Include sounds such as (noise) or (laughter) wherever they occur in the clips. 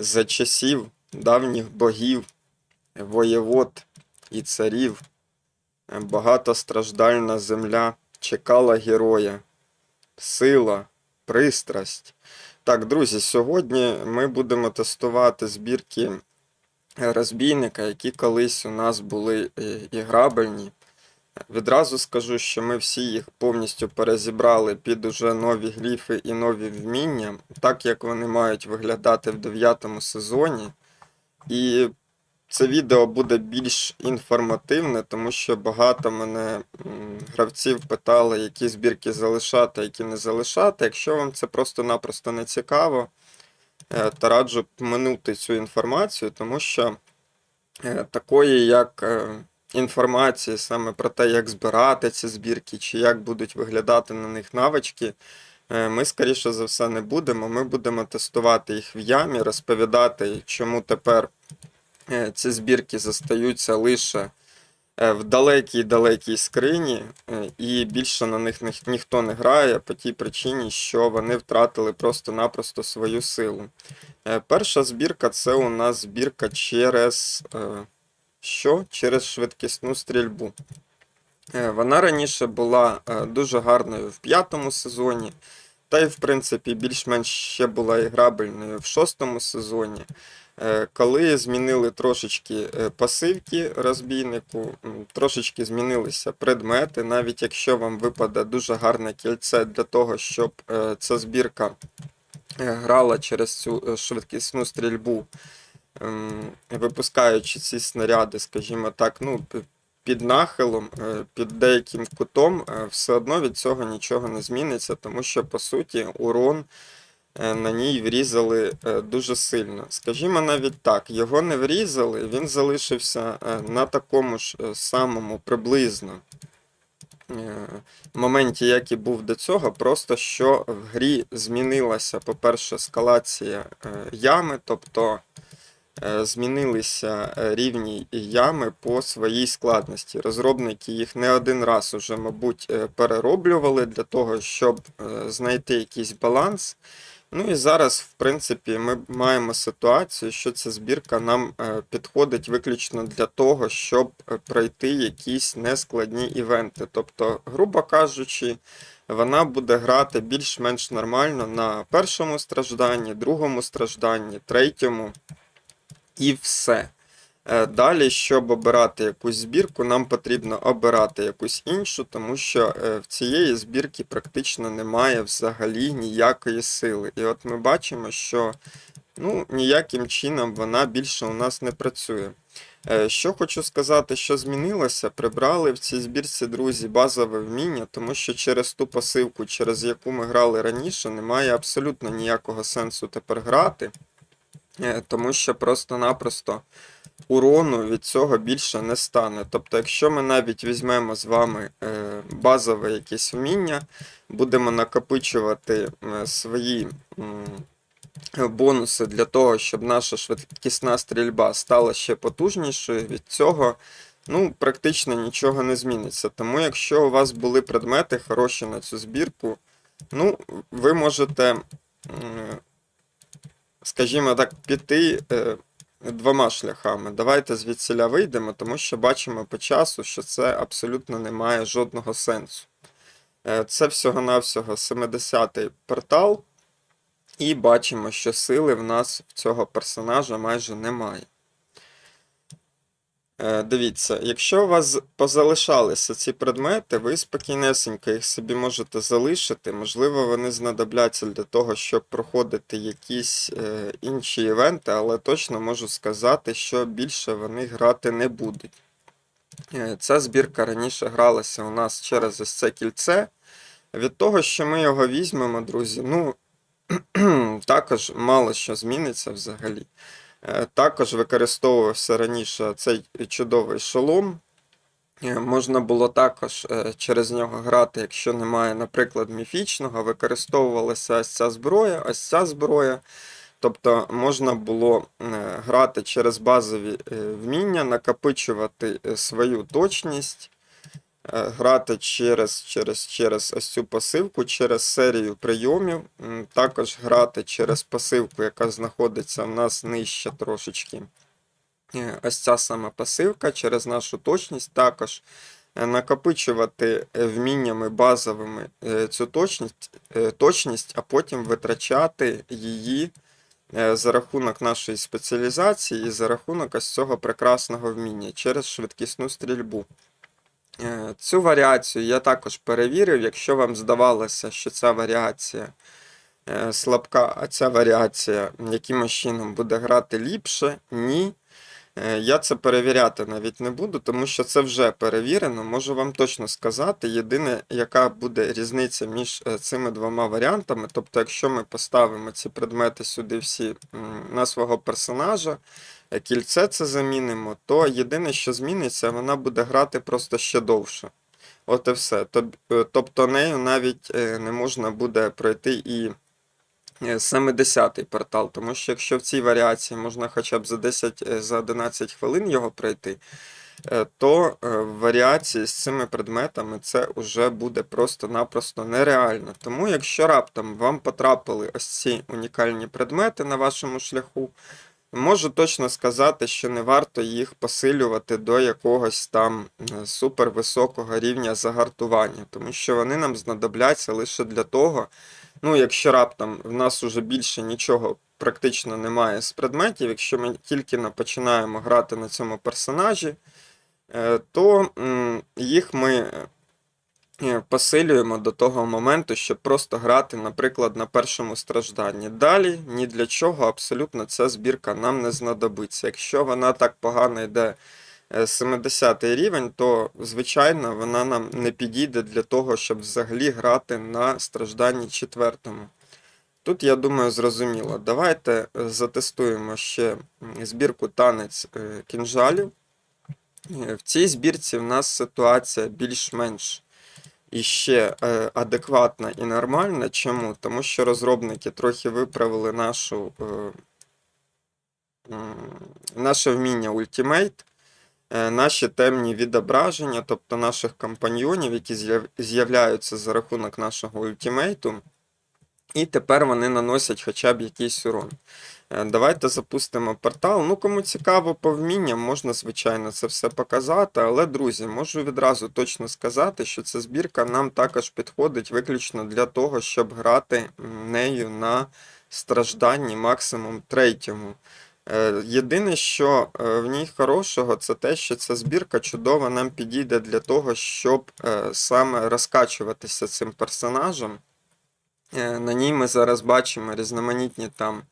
за часів давніх богів, воєвод і царів. Багатостраждальна земля чекала героя, сила, пристрасть. Так, друзі, сьогодні ми будемо тестувати збірки розбійника, які колись у нас були е, іграбельні. Відразу скажу, що ми всі їх повністю перезібрали під уже нові гліфи і нові вміння, так як вони мають виглядати в 9 сезоні. І це відео буде більш інформативне, тому що багато мене гравців питали, які збірки залишати, які не залишати. Якщо вам це просто-напросто не цікаво, е, то раджу минути цю інформацію, тому що е, такої, як е, інформації саме про те, як збирати ці збірки, чи як будуть виглядати на них навички, е, ми, скоріше за все, не будемо. Ми будемо тестувати їх в ямі, розповідати, чому тепер е, ці збірки застаються лише е, в далекій-далекій скрині, і більше на них ніх- ніхто не грає по тій причині, що вони втратили просто-напросто свою силу. Перша збірка це у нас збірка через що? Через швидкісну стрільбу. Е, Вона раніше була е, дуже гарною в п'ятому сезоні, та й, в принципі, більш-менш ще була і грабельною в шостому сезоні. Е, Коли змінили трошечки пасивки розбійнику, трошечки змінилися предмети, навіть якщо вам випаде дуже гарне кільце для того, щоб ця збірка грала через цю швидкісну стрільбу, випускаючи ці снаряди, скажімо так, ну, під нахилом, е, під деяким кутом, е, все одно від цього нічого не зміниться, тому що, по суті, урон е, на ній врізали дуже сильно. Скажімо навіть так, його не врізали, він залишився на такому ж самому приблизно моменті, як і був до цього, просто що в грі змінилася, по-перше, скалація е, ями, тобто змінилися е, рівні ями по своїй складності. Розробники їх не один раз уже, мабуть, е, перероблювали для того, щоб е, знайти якийсь баланс. Ну і зараз, в принципі, ми маємо ситуацію, що ця збірка нам е, підходить виключно для того, щоб е, пройти якісь нескладні івенти. Тобто, грубо кажучи, вона буде грати більш-менш нормально на першому стражданні, другому стражданні, третьому і все. Е, Далі, щоб обирати якусь збірку, нам потрібно обирати якусь іншу, тому що е, в цієї збірки практично немає взагалі ніякої сили. І от ми бачимо, що ну, ніяким чином вона більше у нас не працює. Е, Що хочу сказати, що змінилося, прибрали в цій збірці, друзі, базове вміння, тому що через ту пасивку, через яку ми грали раніше, немає абсолютно ніякого сенсу тепер грати, тому що просто-напросто урону від цього більше не стане. Тобто, якщо ми навіть візьмемо з вами е, базове якесь вміння, будемо накопичувати е, свої бонуси для того, щоб наша швидкісна стрільба стала ще потужнішою, від цього ну, практично нічого не зміниться. Тому, якщо у вас були предмети хороші на цю збірку, ну, ви можете, скажімо так, піти. е, двома шляхами. Давайте звідсіля вийдемо, тому що бачимо по часу, що це абсолютно не має жодного сенсу. Е, Це всього-навсього 70-й портал, і бачимо, що сили в нас в цього персонажа майже немає. Е, Дивіться, якщо у вас позалишалися ці предмети, ви спокійнесенько їх собі можете залишити. Можливо, вони знадобляться для того, щоб проходити якісь е, інші івенти, але точно можу сказати, що більше вони грати не будуть. Е, Ця збірка раніше гралася у нас через ось це кільце. Від того, що ми його візьмемо, друзі, ну (clears throat) також мало що зміниться взагалі. Е, Також використовувався раніше цей чудовий шолом. Е, Можна було також е, через нього грати, якщо немає, наприклад, міфічного, використовувалася ось ця зброя, ось ця зброя. Тобто можна було грати через базові вміння, накопичувати свою точність. Е, грати через, через, через ось цю пасивку, через серію прийомів. Також грати через пасивку, яка знаходиться в нас нижче трошечки. Е, Ось ця сама пасивка через нашу точність також е, накопичувати вміннями базовими цю точність, точність, а потім витрачати її за рахунок нашої спеціалізації і за рахунок ось цього прекрасного вміння через швидкісну стрільбу. Е, Цю варіацію я також перевірив. Якщо вам здавалося, що ця варіація е, слабка, а ця варіація якимось чином буде грати ліпше, ні. Е, Я це перевіряти навіть не буду, тому що це вже перевірено. Можу вам точно сказати. Єдине, яка буде різниця між цими двома варіантами. Тобто, якщо ми поставимо ці предмети сюди всі на свого персонажа, кільце це замінимо, то єдине, що зміниться, вона буде грати просто ще довше. От і все. Е, Тобто нею навіть е, не можна буде пройти і е, 70-й портал, тому що якщо в цій варіації можна хоча б за 10, е, за 11 хвилин його пройти, то в варіації з цими предметами це вже буде просто-напросто нереально. Тому якщо раптом вам потрапили ось ці унікальні предмети на вашому шляху, можу точно сказати, що не варто їх посилювати до якогось там е, супервисокого рівня загартування, тому що вони нам знадобляться лише для того, Ну, якщо раптом в нас уже більше нічого практично немає з предметів, якщо ми тільки починаємо грати на цьому персонажі, е, то їх ми посилюємо до того моменту, щоб просто грати, наприклад, на першому стражданні. Далі ні для чого абсолютно ця збірка нам не знадобиться. Якщо вона так погано йде е, 70 рівень, то звичайно вона нам не підійде для того, щоб взагалі грати на стражданні четвертому. Тут, я думаю, зрозуміло. Давайте е, затестуємо ще збірку танець е, кінжалів. Е, В цій збірці в нас ситуація більш-менш іще е, адекватна і нормальна. Чому? Тому що розробники трохи виправили нашу, е, наше вміння Ultimate, е, наші темні відображення, тобто наших компаньйонів, які з'являються за рахунок нашого ультимейту. І тепер вони наносять хоча б якийсь урон. Е, Давайте запустимо портал. Ну, кому цікаво по вмінням, можна, звичайно, це все показати. Але, друзі, можу відразу точно сказати, що ця збірка нам також підходить виключно для того, щоб грати нею на стражданні максимум третьому. Е, Єдине, що е, в ній хорошого, це те, що ця збірка чудово нам підійде для того, щоб саме розкачуватися цим персонажем. Е, На ній ми зараз бачимо різноманітні там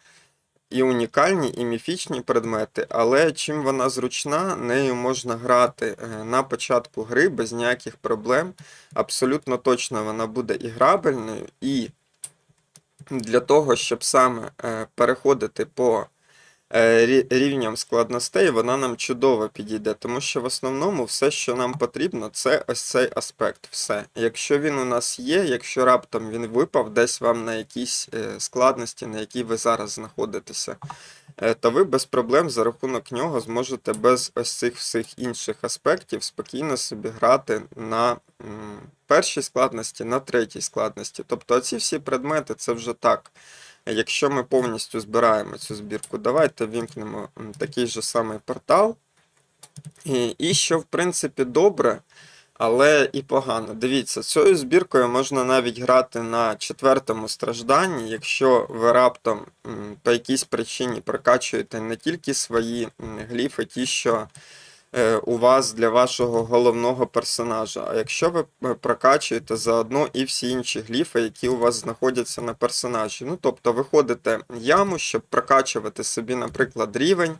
і унікальні, і міфічні предмети, але чим вона зручна, нею можна грати е, на початку гри без ніяких проблем. Абсолютно точно вона буде і грабельною, і для того, щоб саме е, переходити по рівням складностей, вона нам чудово підійде, тому що в основному все, що нам потрібно, це ось цей аспект. Все. Якщо він у нас є, якщо раптом він випав десь вам на якісь е, складності, на якій ви зараз знаходитеся, е, то ви без проблем за рахунок нього зможете без ось цих всіх інших аспектів спокійно собі грати на першій складності, на третій складності. Тобто ці всі предмети це вже так. Якщо ми повністю збираємо цю збірку, давайте вімкнемо такий же самий портал. І, і що, в принципі, добре, але і погано. Дивіться, цією збіркою можна навіть грати на четвертому стражданні, якщо ви раптом по якійсь причині прокачуєте не тільки свої гліфи, ті, що у вас для вашого головного персонажа. А якщо ви е, прокачуєте заодно і всі інші гліфи, які у вас знаходяться на персонажі. Ну, тобто ви ходите яму, щоб прокачувати собі, наприклад, рівень,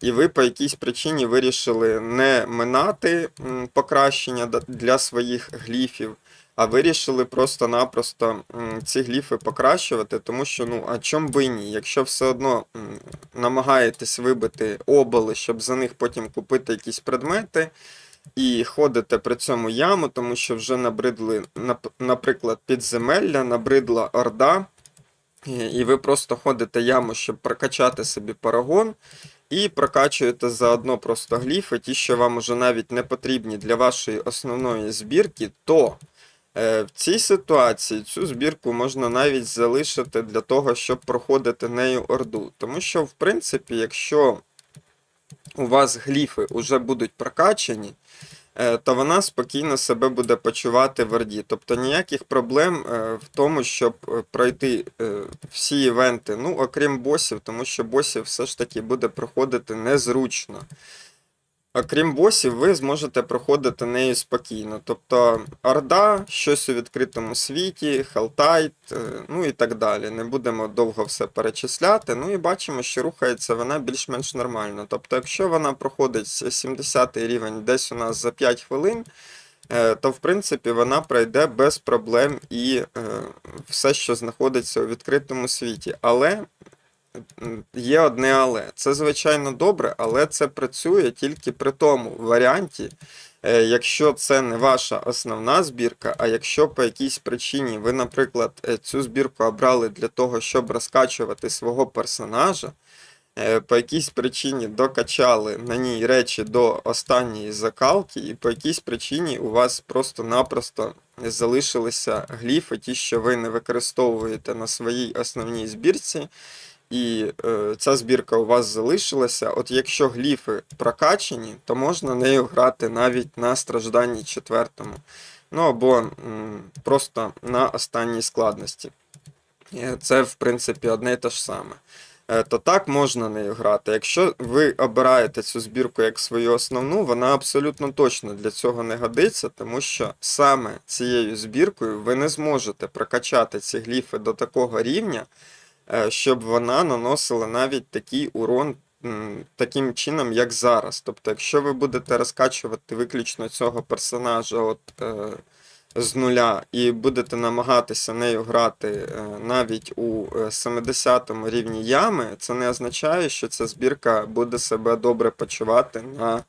і ви по якійсь причині вирішили не минати покращення для своїх гліфів. А вирішили просто-напросто ці гліфи покращувати, тому що, ну, а чом би ні? Якщо все одно намагаєтесь вибити оболи, щоб за них потім купити якісь предмети, і ходите при цьому яму, тому що вже набридли, наприклад, підземелля, набридла орда, і ви просто ходите яму, щоб прокачати собі парагон. і прокачуєте заодно просто гліфи, ті, що вам уже навіть не потрібні для вашої основної збірки, то в цій ситуації цю збірку можна навіть залишити для того, щоб проходити нею орду. Тому що, в принципі, якщо у вас гліфи вже будуть прокачані, е, то вона спокійно себе буде почувати в Орді. Тобто ніяких проблем е, в тому, щоб е, пройти е, всі івенти, ну, окрім босів, тому що босів все ж таки буде проходити незручно. Окрім босів, ви зможете проходити нею спокійно. Тобто Орда, щось у відкритому світі, Хелтайт, е, ну і так далі. Не будемо довго все перечисляти. Ну і бачимо, що рухається вона більш-менш нормально. Тобто, якщо вона проходить 70 рівень десь у нас за 5 хвилин, е, то в принципі вона пройде без проблем і е, все, що знаходиться у відкритому світі. Але є одне але. Це звичайно добре, але це працює тільки при тому варіанті, е, якщо це не ваша основна збірка, а якщо по якійсь причині ви, наприклад, е, цю збірку обрали для того, щоб розкачувати свого персонажа. е, По якійсь причині докачали на ній речі до останньої закалки, і по якійсь причині у вас просто-напросто залишилися гліфи, ті, що ви не використовуєте на своїй основній збірці, і е, ця збірка у вас залишилася. От якщо гліфи прокачені, то можна нею грати навіть на стражданні четвертому. Ну або м, просто на останній складності. Е, Це, в принципі, одне і те ж саме. Е, То так можна нею грати. Якщо ви обираєте цю збірку як свою основну, вона абсолютно точно для цього не годиться, тому що саме цією збіркою ви не зможете прокачати ці гліфи до такого рівня, щоб вона наносила навіть такий урон таким чином, як зараз. Тобто, якщо ви будете розкачувати виключно цього персонажа от, е, з нуля і будете намагатися нею грати е, навіть у е, 70 рівні ями, це не означає, що ця збірка буде себе добре почувати на е,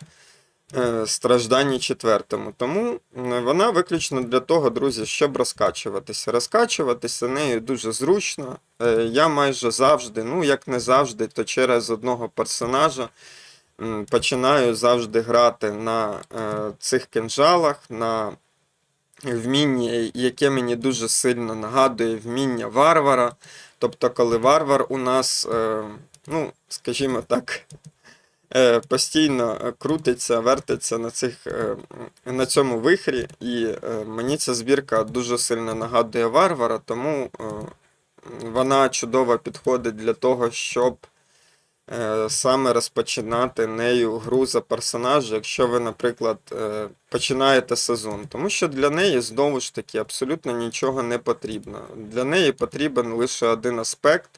стражданні четвертому. Тому вона виключно для того, друзі, щоб розкачуватися. Розкачуватися нею дуже зручно. Е, Я майже завжди, ну як не завжди, то через одного персонажа починаю завжди грати на е, цих кинжалах, на вміння, яке мені дуже сильно нагадує вміння варвара. Тобто, коли варвар у нас, е, ну, скажімо так, е, постійно крутиться, вертиться на, цих, е, на цьому вихрі, і е, мені ця збірка дуже сильно нагадує варвара, тому е, вона чудово підходить для того, щоб е, саме розпочинати нею гру за персонажа, якщо ви, наприклад, е, починаєте сезон. Тому що для неї знову ж таки абсолютно нічого не потрібно. Для неї потрібен лише один аспект.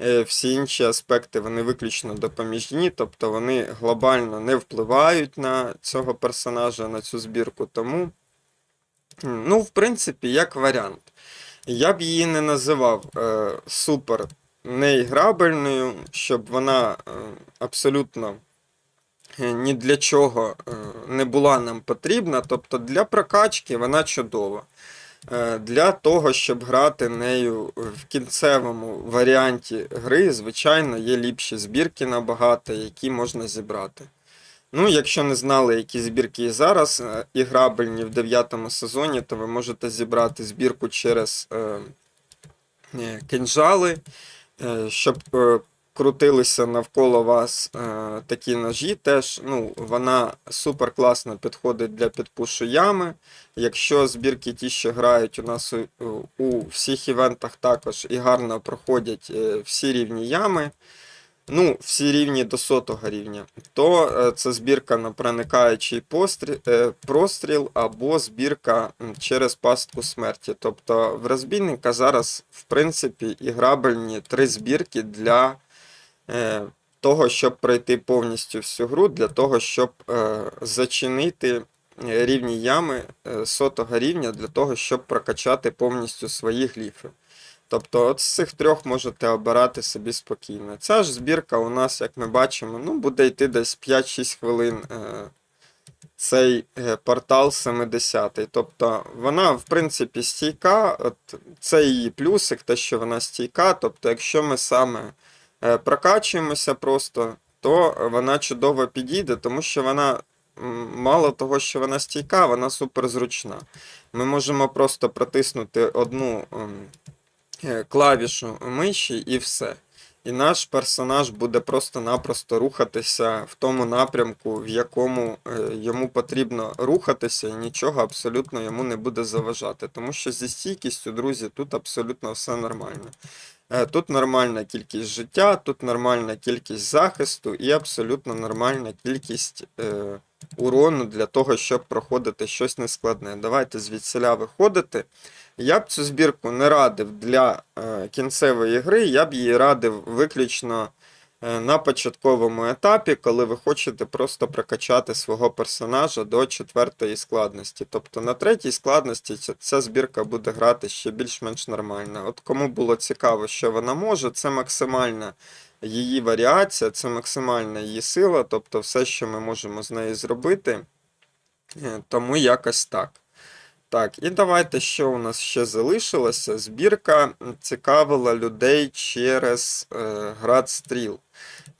Е, Всі інші аспекти вони виключно допоміжні, тобто вони глобально не впливають на цього персонажа, на цю збірку. Тому, ну, в принципі, як варіант. Я б її не називав е, супер неіграбельною, щоб вона е, абсолютно е, ні для чого е, не була нам потрібна. Тобто для прокачки вона чудова. Е, Для того, щоб грати нею в кінцевому варіанті гри, звичайно, є ліпші збірки набагато, які можна зібрати. Ну, якщо не знали, які збірки є зараз е, іграбельні в 9 сезоні, то ви можете зібрати збірку через е, е, кинжали, щоб крутилися навколо вас е, такі ножі. Теж ну, вона супер класно підходить для підпушу ями. Якщо збірки ті, що грають у нас у, у всіх івентах також і гарно проходять е, всі рівні ями, ну, всі рівні до сотого рівня, то е, це збірка на проникаючий постріл, е, простріл або збірка через пастку смерті. Тобто в розбійника зараз, в принципі, іграбельні три збірки для того, щоб пройти повністю всю гру, для того, щоб е, зачинити е, рівні ями е, сотого рівня, для того, щоб прокачати повністю свої гліфи. Тобто, от з цих трьох можете обирати собі спокійно. Ця ж збірка у нас, як ми бачимо, ну, буде йти десь 5-6 хвилин е, цей е, портал 70 Тобто вона, в принципі, стійка. От це її плюсик, те, що вона стійка. Тобто, якщо ми саме е, прокачуємося просто, то вона чудово підійде, тому що вона мало того, що вона стійка, вона суперзручна. Ми можемо просто протиснути одну ем, е, клавішу миші і все. І наш персонаж буде просто-напросто рухатися в тому напрямку, в якому е, йому потрібно рухатися, і нічого абсолютно йому не буде заважати. Тому що зі стійкістю, друзі, тут абсолютно все нормально. Е, Тут нормальна кількість життя, тут нормальна кількість захисту і абсолютно нормальна кількість е, урону для того, щоб проходити щось нескладне. Давайте звідсіля виходити. Я б цю збірку не радив для е, кінцевої гри, я б її радив виключно на початковому етапі, коли ви хочете просто прокачати свого персонажа до четвертої складності. Тобто на третій складності ця, ця збірка буде грати ще більш-менш нормально. От кому було цікаво, що вона може, це максимальна її варіація, це максимальна її сила, тобто все, що ми можемо з нею зробити. Е, Тому якось так. Так, і давайте, що у нас ще залишилося. Збірка цікавила людей через е, град стріл.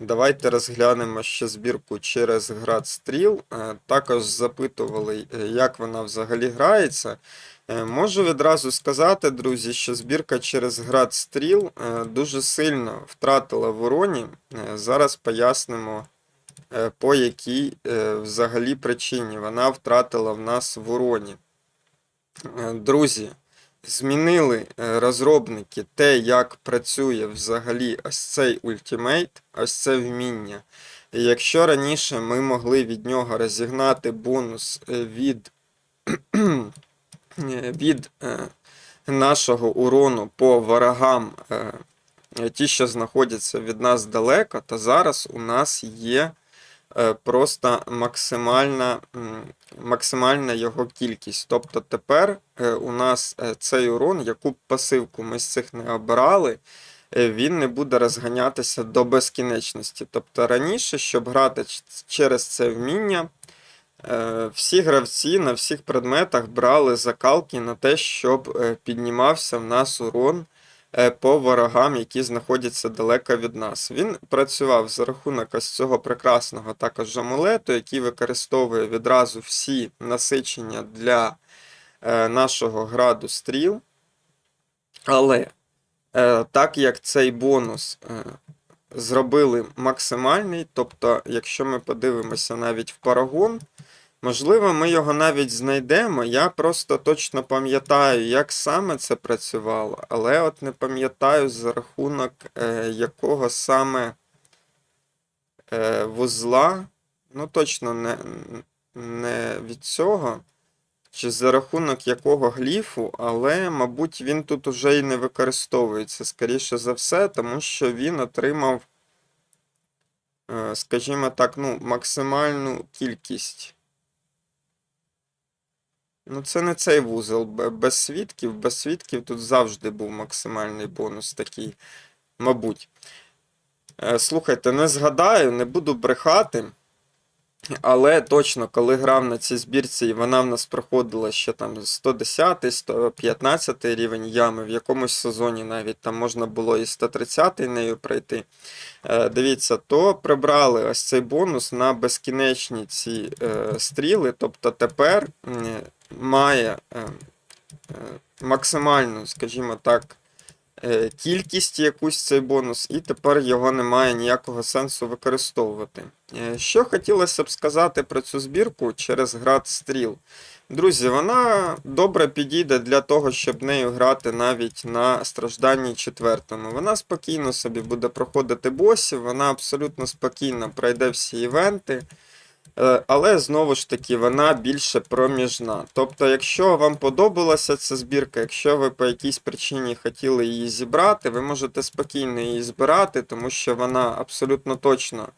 Давайте розглянемо ще збірку через град стріл. Е, також запитували, е, як вона взагалі грається. Е, можу відразу сказати, друзі, що збірка через град стріл дуже сильно втратила в уроні. Е, зараз пояснимо, по якій взагалі причині вона втратила в нас в уроні. Е, Друзі, змінили е, розробники те, як працює взагалі ось цей ультимейт, ось це вміння. І якщо раніше ми могли від нього розігнати бонус е, від, (clears throat) е, від нашого урону по ворогам, ті, що знаходяться від нас далеко, то зараз у нас є просто максимальна, максимальна його кількість. Тобто тепер е, у нас е, цей урон, яку б пасивку ми з цих не обирали, е, він не буде розганятися до безкінечності. Тобто раніше, щоб грати через це вміння, е, всі гравці на всіх предметах брали закалки на те, щоб е, піднімався в нас урон е, по ворогам, які знаходяться далеко від нас. Він працював за рахунок ось цього прекрасного також амулету, який використовує відразу всі насичення для е, нашого граду стріл. Але е, так як цей бонус е, зробили максимальний, тобто, якщо ми подивимося навіть в парагон, можливо, ми його навіть знайдемо. Я просто точно пам'ятаю, як саме це працювало, але от не пам'ятаю за рахунок е, якого саме е, вузла, ну точно не, не від цього. Чи за рахунок якого гліфу, але, мабуть, він тут уже і не використовується, скоріше за все, тому що він отримав, е, скажімо так, ну, максимальну кількість. Ну, це не цей вузол. Без свідків. Без свідків тут завжди був максимальний бонус такий, мабуть. Е, Слухайте, не згадаю, не буду брехати. Але точно, коли грав на цій збірці, і вона в нас проходила ще там 110, 115 рівень ями, в якомусь сезоні навіть там можна було і 130 нею пройти. Е, Дивіться, то прибрали ось цей бонус на безкінечні ці е, стріли. Тобто тепер має е, максимальну, скажімо так, кількість якусь цей бонус, і тепер його немає ніякого сенсу використовувати. Е, Що хотілося б сказати про цю збірку через град стріл. Друзі, вона добре підійде для того, щоб нею грати навіть на стражданні четвертому. Вона спокійно собі буде проходити босів, вона абсолютно спокійно пройде всі івенти. Е, Але знову ж таки, вона більше проміжна. Тобто, якщо вам подобалася ця збірка, якщо ви по якійсь причині хотіли її зібрати, ви можете спокійно її збирати, тому що вона абсолютно точно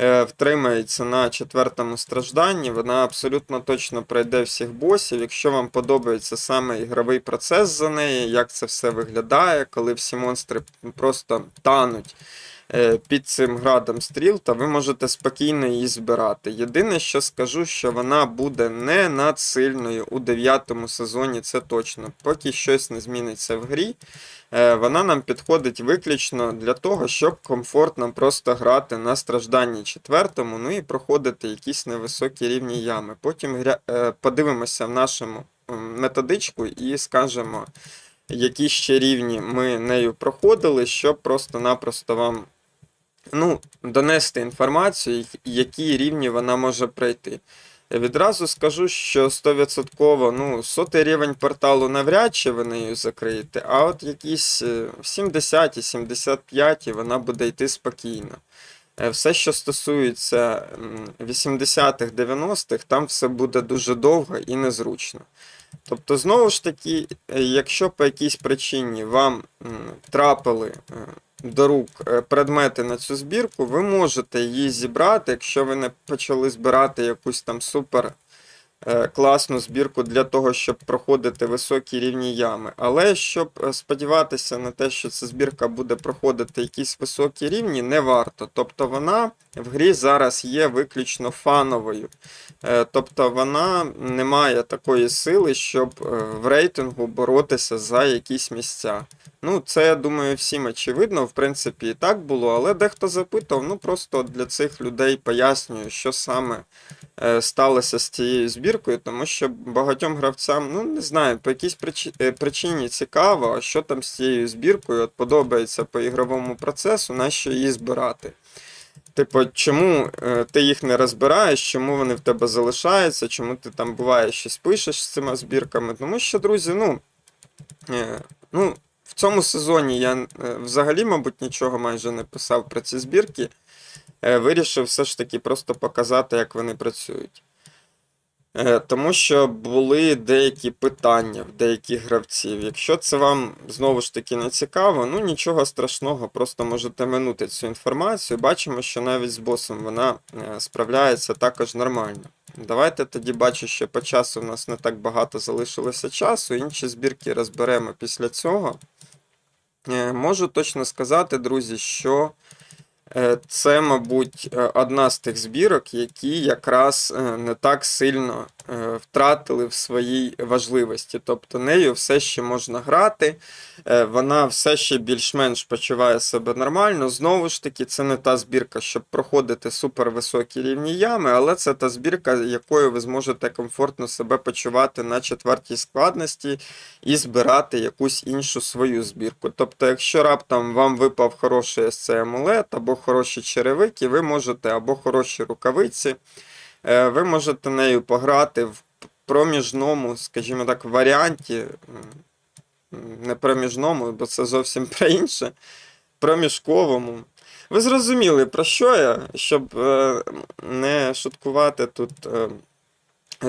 е, втримається на четвертому стражданні, вона абсолютно точно пройде всіх босів. Якщо вам подобається саме ігровий процес за неї, як це все виглядає, коли всі монстри просто тануть під цим градом стріл, та ви можете спокійно її збирати. Єдине, що скажу, що вона буде не надсильною у дев'ятому сезоні, це точно. Поки щось не зміниться в грі, е, вона нам підходить виключно для того, щоб комфортно просто грати на стражданні четвертому, ну і проходити якісь невисокі рівні ями. Потім е, подивимося в нашому методичку і скажемо, які ще рівні ми нею проходили, щоб просто-напросто вам ну, донести інформацію, які рівні вона може пройти. Відразу скажу, що 100% ну, сотий рівень порталу навряд чи ви нею закриєте, а от якісь е, 70 75 вона буде йти спокійно. Е, Все, що стосується 80-х, 90-х, там все буде дуже довго і незручно. Тобто, знову ж таки, е, якщо по якійсь причині вам трапили е, до рук е, предмети на цю збірку, ви можете її зібрати, якщо ви не почали збирати якусь там супер е, класну збірку для того, щоб проходити високі рівні ями. Але щоб е, сподіватися на те, що ця збірка буде проходити якісь високі рівні, не варто. Тобто вона в грі зараз є виключно фановою. Тобто вона не має такої сили, щоб в рейтингу боротися за якісь місця. Ну, це, я думаю, всім очевидно, в принципі, і так було, але дехто запитував, ну просто для цих людей пояснюю, що саме е, сталося з цією збіркою, тому що багатьом гравцям, ну не знаю, по якійсь е, причині цікаво, що там з цією збіркою от подобається по ігровому процесу, на що її збирати. Типу, чому е, ти їх не розбираєш, чому вони в тебе залишаються, чому ти там буває щось пишеш з цими збірками? Тому що, друзі, ну, ну в цьому сезоні я е, взагалі, мабуть, нічого майже не писав про ці збірки. Е, Вирішив все ж таки просто показати, як вони працюють. Е, Тому що були деякі питання в деяких гравців. Якщо це вам знову ж таки не цікаво, ну нічого страшного, просто можете минути цю інформацію. Бачимо, що навіть з босом вона справляється також нормально. Давайте тоді бачу, що по часу в нас не так багато залишилося часу. Інші збірки розберемо після цього. Е, Можу точно сказати, друзі, що е, це, мабуть, е, одна з тих збірок, які якраз не так сильно втратили в своїй важливості. Тобто нею все ще можна грати, е, вона все ще більш-менш почуває себе нормально. Знову ж таки, це не та збірка, щоб проходити супервисокі рівні ями, але це та збірка, якою ви зможете комфортно себе почувати на четвертій складності і збирати якусь іншу свою збірку. Тобто, якщо раптом вам випав хороший СЦ амулет або хороші черевики, ви можете або хороші рукавиці, е, ви можете нею пограти в проміжному, скажімо так, варіанті. Не проміжному, бо це зовсім про інше. Проміжковому. Ви зрозуміли, про що я, щоб е, не шуткувати тут. Е,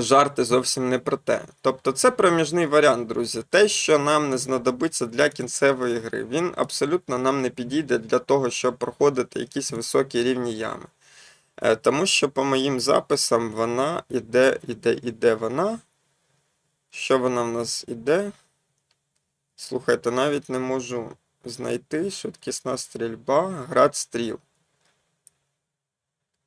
жарти зовсім не про те. Тобто це проміжний варіант, друзі. Те, що нам не знадобиться для кінцевої гри. Він абсолютно нам не підійде для того, щоб проходити якісь високі рівні ями. Е, Тому що по моїм записам вона іде, іде, іде вона. Що вона в нас іде? Слухайте, навіть не можу знайти швидкісна стрільба, град стріл.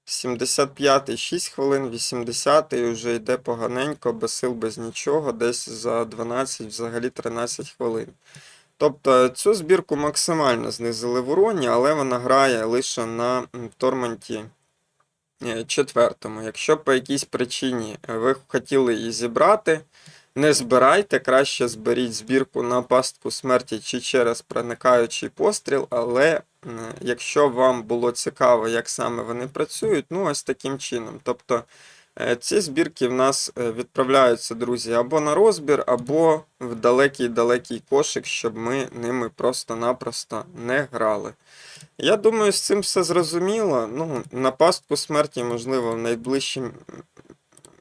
75-й 6 хвилин, 80-й вже йде поганенько, без сил, без нічого, десь за 12, взагалі 13 хвилин. Тобто цю збірку максимально знизили в уроні, але вона грає лише на е, четвертому. Якщо по якійсь причині ви хотіли її зібрати, не збирайте, краще зберіть збірку на пастку смерті чи через проникаючий постріл, але якщо вам було цікаво, як саме вони працюють, ну ось таким чином. Тобто е, ці збірки в нас е, відправляються, друзі, або на розбір, або в далекий-далекий кошик, щоб ми ними просто-напросто не грали. Я думаю, з цим все зрозуміло. Ну, на пастку смерті, можливо, в найближчим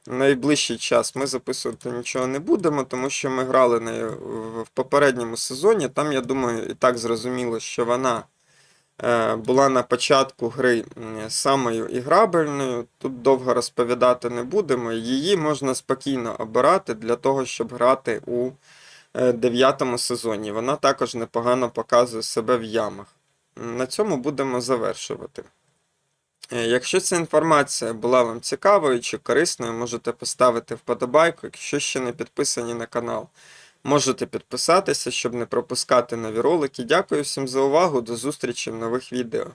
найближчий час ми записувати нічого не будемо, тому що ми грали в- в попередньому сезоні. Там, я думаю, і так зрозуміло, що вона е, була на початку гри самою іграбельною. Тут довго розповідати не будемо. Її можна спокійно обирати для того, щоб грати у е, дев'ятому сезоні. Вона також непогано показує себе в ямах. На цьому будемо завершувати. Е, Якщо ця інформація була вам цікавою чи корисною, можете поставити вподобайку, якщо ще не підписані на канал. Можете підписатися, щоб не пропускати нові ролики. Дякую всім за увагу. До зустрічі в нових відео.